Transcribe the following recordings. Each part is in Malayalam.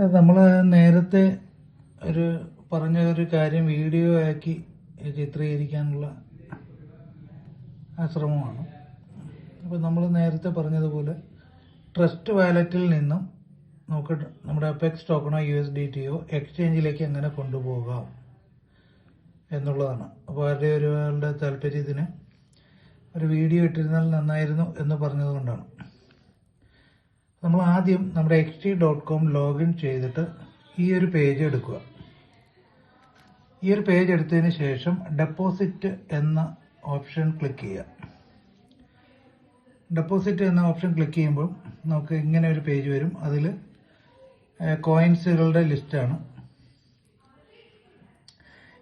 നമ്മൾ നേരത്തെ ഒരു പറഞ്ഞ ഒരു കാര്യം വീഡിയോ ആക്കി ചിത്രീകരിക്കാനുള്ള ശ്രമമാണ് അപ്പോൾ നമ്മൾ നേരത്തെ പറഞ്ഞതുപോലെ ട്രസ്റ്റ് വാലറ്റിൽ നിന്നും നമുക്ക് നമ്മുടെ അപെക്സ് ടോക്കണോ യു എസ് ഡി ടിയോ എക്സ്ചേഞ്ചിലേക്ക് എങ്ങനെ കൊണ്ടുപോകാം എന്നുള്ളതാണ്. അപ്പോൾ ആരുടെ ഒരാളുടെ താല്പര്യത്തിന് ഒരു വീഡിയോ ഇട്ടിരുന്നാൽ നന്നായിരുന്നു എന്ന് പറഞ്ഞതുകൊണ്ടാണ്. നമ്മൾ ആദ്യം നമ്മുടെ X T dot com login ചെയ്തിട്ട് ഈ ഒരു പേജ് എടുക്കുക. ഈ ഒരു പേജ് എടുത്തതിന് ശേഷം ഡെപ്പോസിറ്റ് എന്ന ഓപ്ഷൻ ക്ലിക്ക് ചെയ്യുക. ഡെപ്പോസിറ്റ് എന്ന ഓപ്ഷൻ ക്ലിക്ക് ചെയ്യുമ്പോൾ നമുക്ക് ഇങ്ങനെ ഒരു പേജ് വരും. അതിൽ കോയിൻസുകളുടെ ലിസ്റ്റാണ്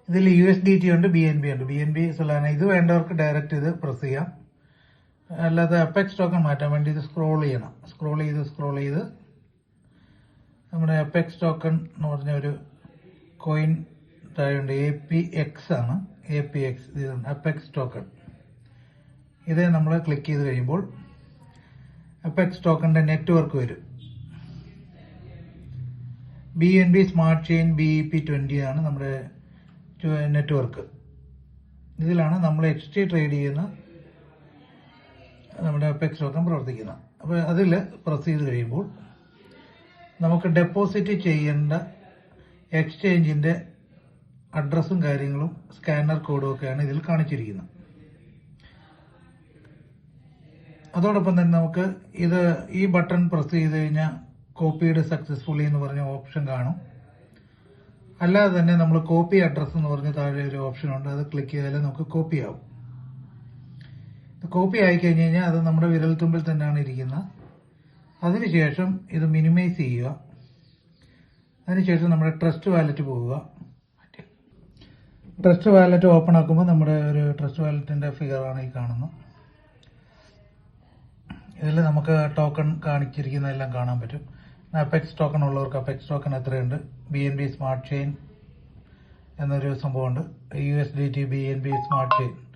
ഇതിൽ യു എസ് ഡി ടി ഉണ്ട് ബി എൻ ബി ഉണ്ട്. ബി എൻ ബി സൊലാന ഇത് വേണ്ടവർക്ക് ഡയറക്റ്റ് ഇത് പ്രസ് ചെയ്യാം. അല്ലാതെ അപ്പെക്സ് ടോക്കൺ മാറ്റാൻ വേണ്ടി ഇത് സ്ക്രോൾ ചെയ്യണം. സ്ക്രോൾ ചെയ്ത് സ്ക്രോൾ ചെയ്ത്. നമ്മുടെ അപ്പെക്സ് ടോക്കൺ എന്ന് പറഞ്ഞ ഒരു കോയിൻ താഴെയുണ്ട് എ പി എക്സ് ആണ്. എ പി എക്സ് ഇതുണ്ട് അപ്പെക്സ് ടോക്കൺ ഇത് നമ്മൾ ക്ലിക്ക് ചെയ്ത് കഴിയുമ്പോൾ അപ്പെക്സ് ടോക്കണിന്റെ നെറ്റ്വർക്ക് വരും. B N B smart chain B E P twenty ആണ് നമ്മുടെ നെറ്റ്വർക്ക് ഇതിലാണ് നമ്മൾ എക്സ്റ്റി ട്രേഡ് ചെയ്യുന്ന നമ്മുടെ ടോക്കൺ പ്രവർത്തിക്കുന്നത് അപ്പോൾ അതിൽ പ്രസ് ചെയ്ത് കഴിയുമ്പോൾ നമുക്ക് ഡെപ്പോസിറ്റ് ചെയ്യേണ്ട എക്സ്ചേഞ്ചിന്റെ അഡ്രസ്സും കാര്യങ്ങളും സ്കാനർ കോഡും ഒക്കെയാണ് ഇതിൽ കാണിച്ചിരിക്കുന്നത്. അതോടൊപ്പം തന്നെ നമുക്ക് ഇത് ഈ ബട്ടൺ പ്രസ് ചെയ്ത് കഴിഞ്ഞാൽ കോപ്പിയുടെ സക്സസ്ഫുള്ളി എന്ന് പറഞ്ഞ ഓപ്ഷൻ കാണും. അല്ലാതെ തന്നെ നമ്മൾ കോപ്പി അഡ്രസ്സ് എന്ന് പറഞ്ഞ താഴെ ഒരു ഓപ്ഷൻ ഉണ്ട്. അത് ക്ലിക്ക് ചെയ്താലേ നമുക്ക് കോപ്പി ആവും. കോപ്പി ആയി കഴിഞ്ഞ് കഴിഞ്ഞാൽ അത് നമ്മുടെ വിരൽ തുമ്പിൽ തന്നെയാണ് ഇരിക്കുന്നത്. അതിനുശേഷം ഇത് മിനിമൈസ് ചെയ്യുക. അതിനുശേഷം നമ്മുടെ ട്രസ്റ്റ് വാലറ്റ് പോവുക ട്രസ്റ്റ് വാലറ്റ് ഓപ്പൺ ആക്കുമ്പോൾ നമ്മുടെ ഒരു ട്രസ്റ്റ് വാലറ്റിന്റെ ഫിഗറാണ് ഈ കാണുന്നത്. ഇതിൽ നമുക്ക് ടോക്കൺ കാണിച്ചിരിക്കുന്നതെല്ലാം കാണാൻ പറ്റും. അപെക്സ് ടോക്കൺ ഉള്ളവർക്ക് അപെക്സ് ടോക്കൺ എത്രയുണ്ട്? B N B smart chain എന്നൊരു സംഭവമുണ്ട്. U S D T B N B smart chain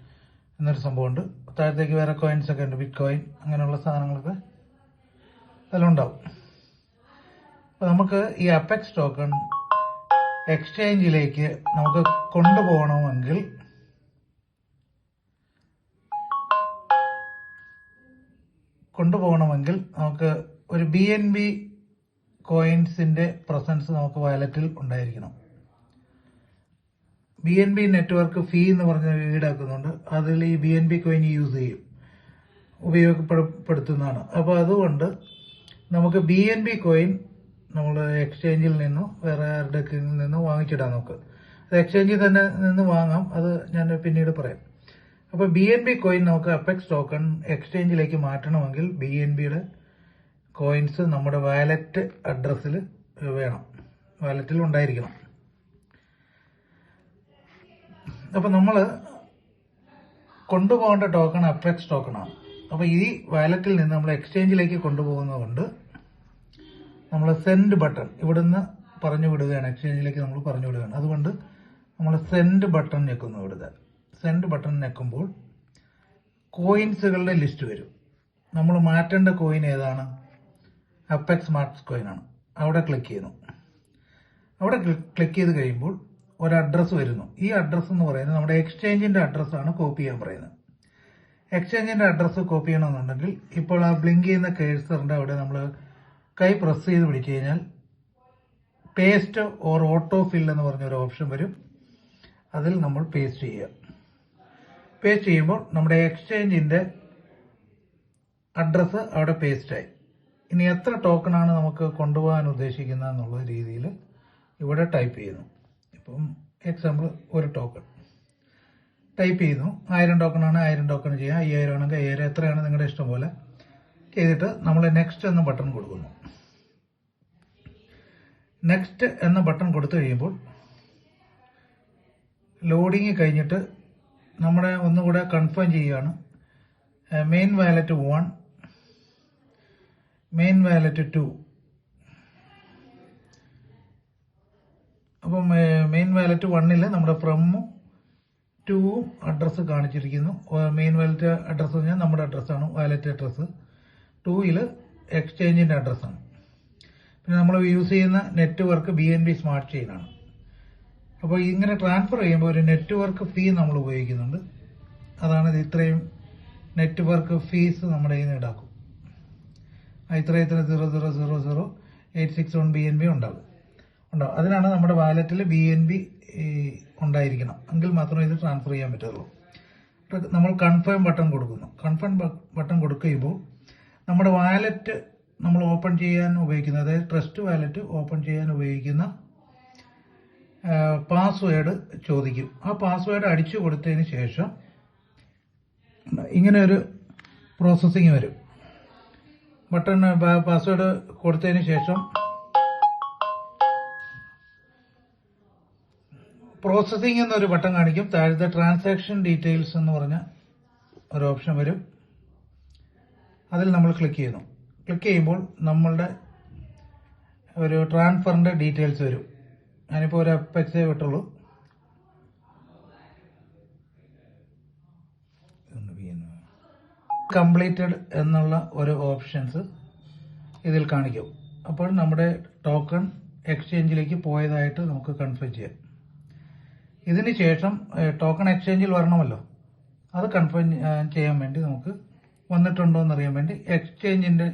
എന്നൊരു സംഭവമുണ്ട്. താഴത്തേക്ക് വേറെ കോയിൻസ് ഒക്കെ ഉണ്ട്. ബിറ്റ് കോയിൻ അങ്ങനെയുള്ള സാധനങ്ങളൊക്കെ അതിലുണ്ടാവും അപ്പോൾ നമുക്ക് ഈ അപ്പെക്സ് ടോക്കൺ എക്സ്ചേഞ്ചിലേക്ക് നമുക്ക് കൊണ്ടുപോകണമെങ്കിൽ കൊണ്ടുപോകണമെങ്കിൽ നമുക്ക് ഒരു ബി എൻ ബി കോയിൻസിന്റെ പ്രസൻസ് നമുക്ക് വാലറ്റിൽ ഉണ്ടായിരിക്കണം. B N B network fee എന്ന് പറഞ്ഞ ഈടാക്കുന്നുണ്ട്. അതിൽ ഈ B N B coin use ചെയ്യും. ഉപയോഗപ്പെടുത്തുന്നതാണ്. അപ്പോൾ അതുകൊണ്ട് നമുക്ക് ബി എൻ ബി കോയിൻ നമ്മൾ എക്സ്ചേഞ്ചിൽ നിന്നും വേറെ ആരുടെ നിന്നും വാങ്ങിച്ചിടാം നമുക്ക് അത് എക്സ്ചേഞ്ചിൽ തന്നെ നിന്ന് വാങ്ങാം. അത് ഞാൻ പിന്നീട് പറയാം. അപ്പോൾ ബി എൻ ബി കോയിൻ നമുക്ക് അപ്പെക്സ് ടോക്കൺ എക്സ്ചേഞ്ചിലേക്ക് മാറ്റണമെങ്കിൽ ബി എൻ ബിയുടെ കോയിൻസ് നമ്മുടെ വാലറ്റ് അഡ്രസ്സിൽ വേണം. വാലറ്റിൽ ഉണ്ടായിരിക്കണം. അപ്പോൾ നമ്മൾ കൊണ്ടുപോകേണ്ട ടോക്കൺ അപ്പെക്സ് ടോക്കണാണ് അപ്പോൾ ഈ വാലറ്റിൽ നിന്ന് നമ്മൾ എക്സ്ചേഞ്ചിലേക്ക് കൊണ്ടുപോകുന്നതുകൊണ്ട് നമ്മൾ സെൻഡ് ബട്ടൺ ഇവിടുന്ന് പറഞ്ഞു വിടുകയാണ്. എക്സ്ചേഞ്ചിലേക്ക് നമ്മൾ പറഞ്ഞു വിടുകയാണ്. അതുകൊണ്ട് നമ്മൾ സെൻഡ് ബട്ടൺ ഞെക്കുന്നു ഇവിടുത്തെ സെൻഡ് ബട്ടൺ ഞെക്കുമ്പോൾ കോയിൻസുകളുടെ ലിസ്റ്റ് വരും. നമ്മൾ മാറ്റേണ്ട കോയിൻ ഏതാണ്? അപ്പെക്സ് മാർക്സ് കോയിനാണ് അവിടെ ക്ലിക്ക് ചെയ്യുന്നു. അവിടെ ക്ലിക്ക് ചെയ്ത് കഴിയുമ്പോൾ ഒരു അഡ്രസ്സ് വരുന്നു. ഈ അഡ്രസ്സ് എന്ന് പറയുന്നത് നമ്മുടെ എക്സ്ചേഞ്ചിന്റെ അഡ്രസ്സാണ് കോപ്പി ചെയ്യാൻ പറയുന്നത്. എക്സ്ചേഞ്ചിന്റെ അഡ്രസ്സ് കോപ്പി ചെയ്യണമെന്നുണ്ടെങ്കിൽ ഇപ്പോൾ ആ ബ്ലിങ്ക് ചെയ്യുന്ന കേഴ്സറിന്റെ അവിടെ നമ്മൾ കൈ പ്രസ് ചെയ്ത് പിടിച്ചു കഴിഞ്ഞാൽ പേസ്റ്റ് ഓർ ഓട്ടോ ഫിൽ എന്ന് പറഞ്ഞ ഒരു ഓപ്ഷൻ വരും. അതിൽ നമ്മൾ പേസ്റ്റ് ചെയ്യുക. പേസ്റ്റ് ചെയ്യുമ്പോൾ നമ്മുടെ എക്സ്ചേഞ്ചിന്റെ അഡ്രസ്സ് അവിടെ പേസ്റ്റായി ഇനി എത്ര ടോക്കണാണ് നമുക്ക് കൊണ്ടുപോകാൻ ഉദ്ദേശിക്കുന്നത് എന്നുള്ള രീതിയിൽ ഇവിടെ ടൈപ്പ് ചെയ്യുന്നു. ഇപ്പം എക്സാമ്പിൾ ഒരു ടോക്കൺ ടൈപ്പ് ചെയ്യുന്നു. ആയിരം ടോക്കൺ ആണ് ആയിരം ടോക്കൺ ചെയ്യാം. അയ്യായിരം ആണെങ്കിൽ അയ്യായിരം എത്രയാണ് നിങ്ങളുടെ ഇഷ്ടം പോലെ ചെയ്തിട്ട് നമ്മൾ നെക്സ്റ്റ് എന്ന ബട്ടൺ കൊടുക്കുന്നു. നെക്സ്റ്റ് എന്ന ബട്ടൺ കൊടുത്തു കഴിയുമ്പോൾ ലോഡിങ് കഴിഞ്ഞിട്ട് നമ്മുടെ ഒന്നുകൂടെ കൺഫേം ചെയ്യുകയാണ്. Main wallet one main wallet two അപ്പം മെയിൻ വാലറ്റ് വണ്ണിൽ നമ്മുടെ ഫ്രമും ടൂവും അഡ്രസ്സ് കാണിച്ചിരിക്കുന്നു. മെയിൻ വാലറ്റ് അഡ്രസ്സ് പറഞ്ഞാൽ നമ്മുടെ അഡ്രസ്സാണ് വാലറ്റ് അഡ്രസ്സ് ടൂയിൽ എക്സ്ചേഞ്ചിന്റെ അഡ്രസ്സാണ് പിന്നെ നമ്മൾ യൂസ് ചെയ്യുന്ന network B N B smart ചെയിനാണ് അപ്പോൾ ഇങ്ങനെ ട്രാൻസ്ഫർ ചെയ്യുമ്പോൾ ഒരു നെറ്റ്വർക്ക് ഫീ നമ്മൾ ഉപയോഗിക്കുന്നുണ്ട്. അതാണ് ഇത് ഇത്രയും നെറ്റ്വർക്ക് ഫീസ് നമ്മുടെ കയ്യിൽ നിന്ന് ഈടാക്കും. ഇത്ര ഇത്ര zero zero zero zero eight six one B N B ഉണ്ടാകും ഉണ്ടാവും അതിനാണ് നമ്മുടെ വാലറ്റിൽ ബി എൻ ബി ഉണ്ടായിരിക്കണം. എങ്കിൽ മാത്രമേ ഇത് ട്രാൻസ്ഫർ ചെയ്യാൻ പറ്റുള്ളൂ. നമ്മൾ കൺഫേം ബട്ടൺ കൊടുക്കുന്നു. കൺഫേം ബട്ടൺ കൊടുക്കുമ്പോൾ നമ്മുടെ വാലറ്റ് നമ്മൾ ഓപ്പൺ ചെയ്യാൻ ഉപയോഗിക്കുന്ന അതായത് ട്രസ്റ്റ് വാലറ്റ് ഓപ്പൺ ചെയ്യാൻ ഉപയോഗിക്കുന്ന പാസ്വേഡ് ചോദിക്കും. ആ പാസ്വേഡ് അടിച്ചു കൊടുത്തതിന് ശേഷം ഇങ്ങനെ ഒരു പ്രോസസ്സിങ് വരും. ബട്ടൺ പാസ്വേഡ് കൊടുത്തതിന് ശേഷം പ്രോസസ്സിംഗ് എന്നൊരു ബട്ടൺ കാണിക്കും. താഴത്തെ ട്രാൻസാക്ഷൻ ഡീറ്റെയിൽസ് എന്ന് പറഞ്ഞ ഒരു ഓപ്ഷൻ വരും. അതിൽ നമ്മൾ ക്ലിക്ക് ചെയ്യുന്നു. ക്ലിക്ക് ചെയ്യുമ്പോൾ നമ്മളുടെ ഒരു ട്രാൻസ്ഫറിന്റെ ഡീറ്റെയിൽസ് വരും. ഞാനിപ്പോൾ ഒരു അപ്പച്ചേ വിട്ടുള്ളൂ. കംപ്ലീറ്റഡ് എന്നുള്ള ഒരു ഓപ്ഷൻസ് ഇതിൽ കാണിക്കും. അപ്പോൾ നമ്മുടെ ടോക്കൺ എക്സ്ചേഞ്ചിലേക്ക് പോയതായിട്ട് നമുക്ക് കൺഫേം ചെയ്യാം. ഇതിന് ശേഷം ടോക്കൺ എക്സ്ചേഞ്ചിൽ വരണമല്ലോ. അത് കൺഫേം ചെയ്യാൻ വേണ്ടി നമുക്ക് വന്നിട്ടുണ്ടോ എന്നറിയാൻ വേണ്ടി എക്സ്ചേഞ്ചിന്റെ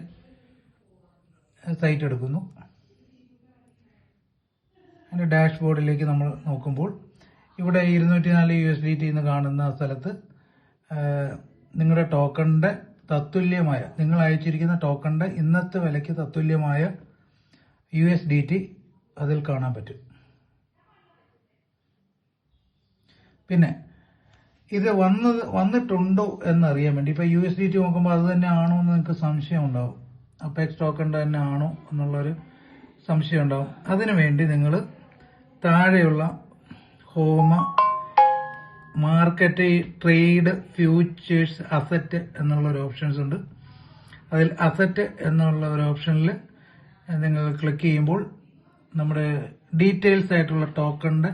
സൈറ്റ് എടുക്കുന്നു. അതിന്റെ ഡാഷ്ബോർഡിലേക്ക് നമ്മൾ നോക്കുമ്പോൾ ഇവിടെ ഇരുന്നൂറ്റി നാല് യു എസ് ഡി ടി എന്ന് കാണുന്ന സ്ഥലത്ത് നിങ്ങളുടെ ടോക്കണിന്റെ തത്തുല്യമായ നിങ്ങൾ അയച്ചിരിക്കുന്ന ടോക്കണിന്റെ ഇന്നത്തെ വിലയ്ക്ക് തത്തുല്യമായ യു എസ് ഡി ടി അതിൽ കാണാൻ പറ്റും. പിന്നെ ഇത് വന്നത് വന്നിട്ടുണ്ടോ എന്നറിയാൻ വേണ്ടി. ഇപ്പൊ യു എസ് ഡി ടി നോക്കുമ്പോൾ അത് തന്നെ ആണോ എന്ന് നിങ്ങൾക്ക് സംശയം ഉണ്ടാവും അപ്പെക്സ് ടോക്കൺ തന്നെ ആണോ എന്നുള്ളൊരു സംശയം ഉണ്ടാവും അതിനു വേണ്ടി നിങ്ങൾ താഴെയുള്ള home market trade futures asset എന്നുള്ള ഒരു ഓപ്ഷൻസ് ഉണ്ട്. അതിൽ അസറ്റ് എന്നുള്ള ഒരു ഓപ്ഷനിൽ നിങ്ങൾ ക്ലിക്ക് ചെയ്യുമ്പോൾ നമ്മുടെ ഡീറ്റെയിൽസ് ആയിട്ടുള്ള ടോക്കണിന്റെ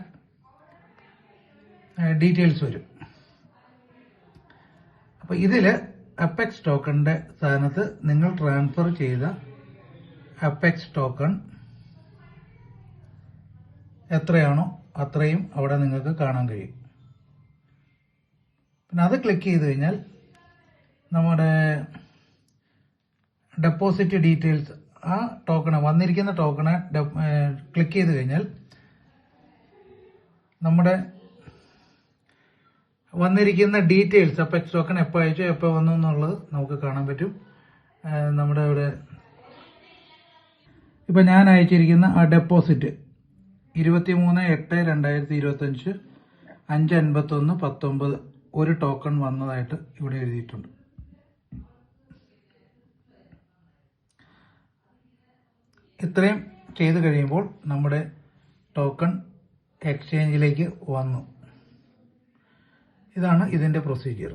ഡീറ്റെയിൽസ് വരും. അപ്പോൾ ഇതിൽ അപ്പെക്സ് ടോക്കണിന്റെ സ്ഥാനത്ത് നിങ്ങൾ ട്രാൻസ്ഫർ ചെയ്ത അപ്പെക്സ് ടോക്കൺ എത്രയാണോ അത്രയും അവിടെ നിങ്ങൾക്ക് കാണാൻ കഴിയും. പിന്നെ അത് ക്ലിക്ക് ചെയ്ത് കഴിഞ്ഞാൽ നമ്മുടെ ഡെപ്പോസിറ്റ് ഡീറ്റെയിൽസ് ആ ടോക്കണ് വന്നിരിക്കുന്ന ടോക്കണ് ക്ലിക്ക് ചെയ്ത് കഴിഞ്ഞാൽ നമ്മുടെ വന്നിരിക്കുന്ന ഡീറ്റെയിൽസ് അപ്പെക്സ് ടോക്കൺ എപ്പോൾ അയച്ചു എപ്പോൾ വന്നു എന്നുള്ളത് നമുക്ക് കാണാൻ പറ്റും. നമ്മുടെ ഇവിടെ ഇപ്പം ഞാൻ അയച്ചിരിക്കുന്ന ആ ഡെപ്പോസിറ്റ് ഇരുപത്തി മൂന്ന് എട്ട് രണ്ടായിരത്തി ഇരുപത്തി അഞ്ച് അഞ്ച് അൻപത്തൊന്ന് പത്തൊമ്പത് ഒരു ടോക്കൺ വന്നതായിട്ട് ഇവിടെ എഴുതിയിട്ടുണ്ട്. ഇത്രയും ചെയ്ത് കഴിയുമ്പോൾ നമ്മുടെ ടോക്കൺ എക്സ്ചേഞ്ചിലേക്ക് വന്നു. ഇതാണ് ഇതിന്റെ പ്രൊസീജിയർ